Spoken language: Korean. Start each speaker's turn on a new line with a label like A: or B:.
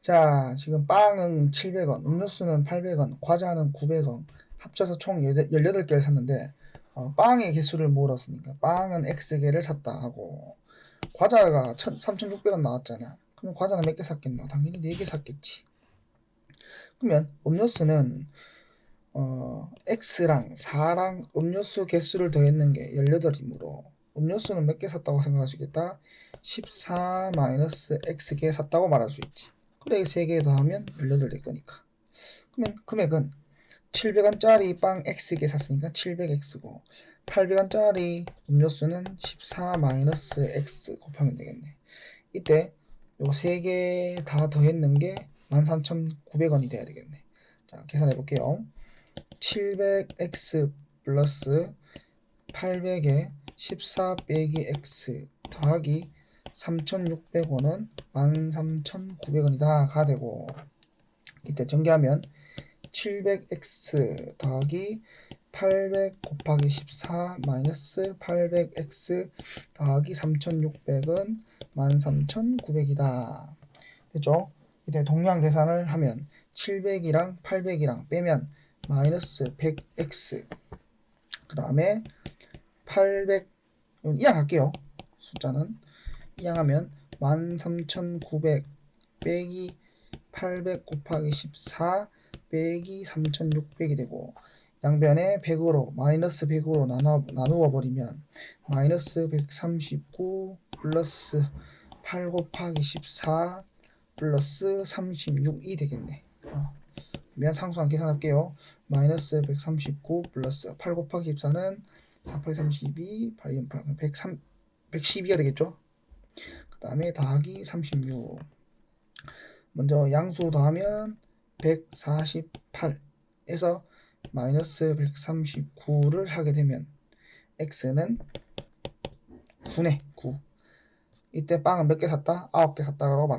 A: 자, 지금 빵은 700원, 음료수는 800원, 과자는 900원, 합쳐서 총 18개를 샀는데, 어, 빵의 개수를 몰았으니까, 빵은 X개를 샀다 하고, 과자가 3,600원 나왔잖아. 그럼 과자는 몇 개 샀겠노? 당연히 4개 샀겠지. 그러면 음료수는, 어, X랑 4랑 음료수 개수를 더했는 게 18이므로, 음료수는 몇 개 샀다고 생각하시겠다? 14 마이너스 X개 샀다고 말할 수 있지. 그래 3개 더하면 18될 거니까. 그러면 금액은 700원짜리 빵 X개 샀으니까 700X고 800원짜리 음료수는 14 마이너스 X 곱하면 되겠네. 이때 요 3개 다 더했는 게 13,900원이 돼야 되겠네. 자, 계산해 볼게요. 700X 플러스 800에 14 빼기 X 더하기 3,600원은 13,900원이다 가 되고 이때 전개하면 700x 더하기 800 곱하기 14 마이너스 800x 더하기 3600은 13,900이다. 됐죠? 이때 동량 계산을 하면 700이랑 800이랑 빼면 마이너스 100x 그 다음에 800 이항할게요. 숫자는 이항하면 13,900 빼기 800 곱하기 14 빼기 3,600이 되고 양변에 100으로 마이너스 100으로 나눠, 나누어 버리면 마이너스 139 플러스 8 곱하기 14 플러스 36이 되겠네. 어. 그러면 상수항 계산할게요. 마이너스 139 플러스 8 곱하기 14는 4, 8, 32, 8, 8, 103, 112가 되겠죠? 그 다음에 더하기 36 먼저 양수 더하면 148에서 마이너스 139를 하게 되면 x는 9네 9 이때 빵은 몇 개 샀다? 9개 샀다고 말합니다